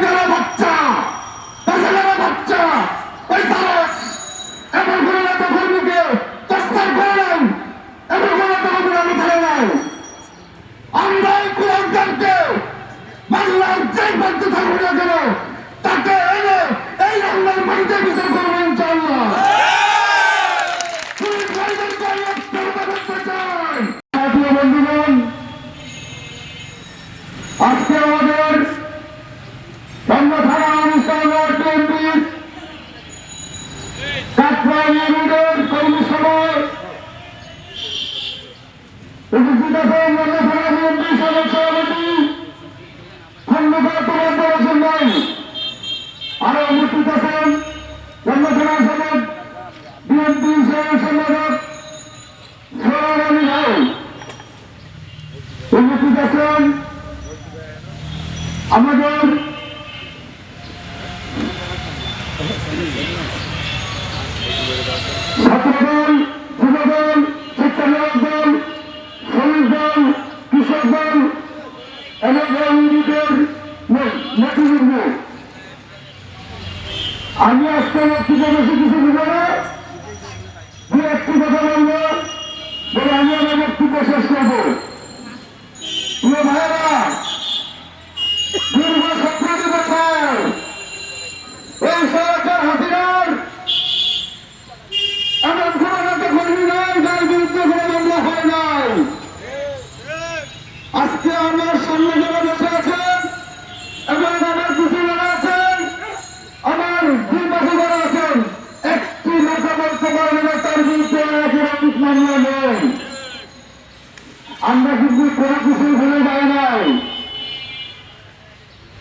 কুলাঙ্গারা বাচ্চা বাচ্চা ওই উপস্থিত আছেন সংগঠন বিএনপির সদস্য সভাপতি খন্দকার তোমার দর্শন আরও উপস্থিত আছেন সংগঠন সমাজ বিএনপি সম্পাদক সোহান আলী ভাই উপস্থিত আছেন আমাদের আজকে বেশি কিছু দিব না দু একটি বলে আমি আমার বক্তব্য শেষ করব ভাইয়েরা দীর্ঘ সতেরো বছর এই সরকার হাসিনার এমন কোন নেতা কর্মী নাই যার বিরুদ্ধে কোনো মামলা হয় নাই আজকে আমার সামনে যারা বসে আছেন এবং আমার পিছনে যারা আছেন আমার দুই পাশে যারা আছেন একটি নেতা বলতে পারবে না তার বিরুদ্ধে অপরাধিক মামলা নেই আমরা কিন্তু কোনো কিছু ভুলে যাই নাই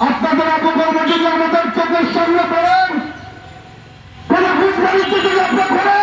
আপনাদের অপকর্ম যদি আমাদের চোখের সামনে পড়েন কোন বুঝবাড়িতে যদি আপনার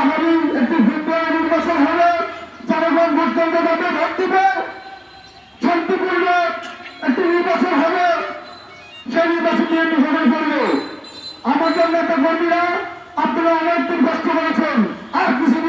আগামী একটি বিদ্যালয় নির্বাচন হলে জনগণ ভোট কেন্দ্রে যাবে ভোট দিবে, শান্তিপূর্ণ একটি নির্বাচন হবে, সেই নির্বাচন নিয়ে নির্বাচন করবে। আমাদের নেতা কর্মীরা আপনারা অনেকদিন কষ্ট করেছেন, আর কিছুদিন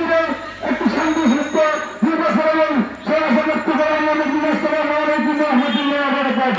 ভিতরে একটি শান্তি সুস্থ নির্বাচন এবং সেরা সমাপ্ত করার জন্য